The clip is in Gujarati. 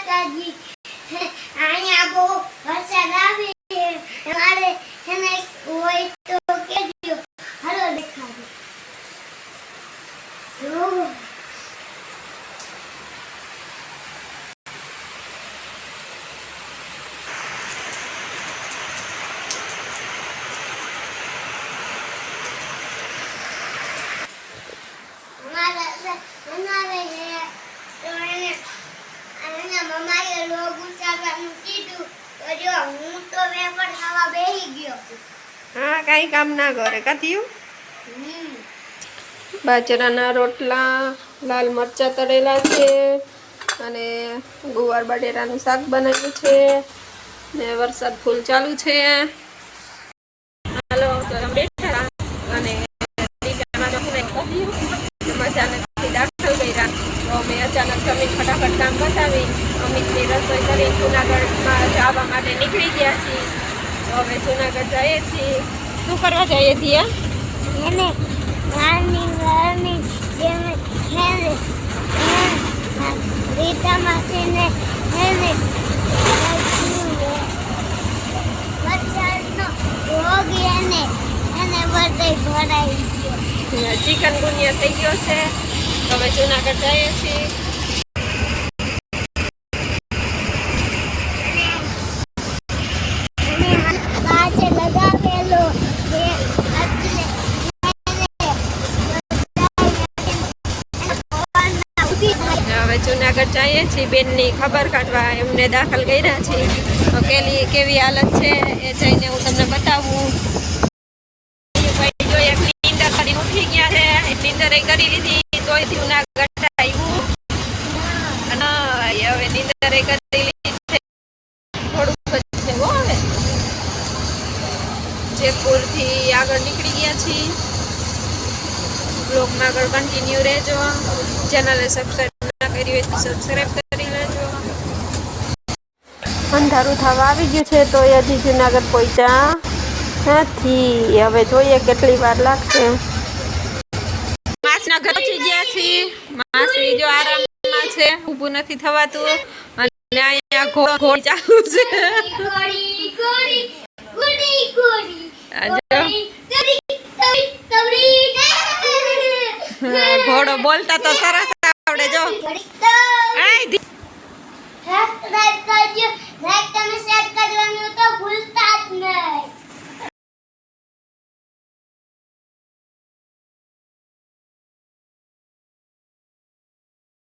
માતાજી. અહીંયા બહુ વરસાદ આવે મારે એને હોય તો કેજો હાલો દેખાડો. મારા એને એના મમ્માએ લોગ ઉતારવાનું કીધું. તો જો હું તો વેપર ખાવા બેહી ગયો હા કાંઈ કામ ના કરે. કાથિયું બાજરાના રોટલા લાલ મરચાં તળેલા છે અને ગુવાર બટેટાનું શાક બનાવ્યું છે ને વરસાદ ફૂલ ચાલુ છે. હાલો તો અમે બેઠા અને દીકરામાં જમીને કહ્યું અચાનકથી દાખલ કર્યા તો અમે અચાનક જમીન ફટાફટ કામ બતાવી અમિતની રસોઈ કરી જુનાગઢમાં જવા માટે નીકળી ગયા છીએ. તો હવે જુનાગઢ જઈએ છીએ. શું કરવા જઈએ છીએ એને નાની નાની જેને હેને રીતા માસીને હેને મચ્છરનો રોગ એને એને બધે ભરાઈ ગયો. ચિકન ગુનિયા થઈ ગયો છે. હવે જુનાગઢ જઈએ છીએ. હવે જુનાગઢ જઈએ છીએ, બેનની ખબર કાઢવા એમને દાખલ કર્યા છીએ તો કેલી કેવી હાલત છે એ જઈને હું તમને બતાવું. ભાઈ જો નીંદર કરી ઉઠી ગયા છે એક કરી લીધી તોય જુનાગઢ આવ્યું. હવે નિંદર કરી લીધી છે. થોડુંક છે હવે. જેતપુરથી આગળ નીકળી ગયા છીએ. બ્લોગમાં આગળ કન્ટિન્યુ રહેજો. ચેનલને સબસ્ક્રાઈબ ના કરી હોય તો સબસ્ક્રાઈબ કરી લેજો. અંધારું થવા આવી ગયું છે તો એ હજી જુનાગઢ પહોંચ્યા નથી. હવે જોઈએ કેટલી વાર લાગશે. માસના ઘર પહોંચી ગયા છીએ. માસ બીજો આરામમાં છે. ઊભું નથી થવાતું. અને અહીંયા ઘોડ ચાલુ છે. ઘોડો બોલતા તો સરસ આવડે જો.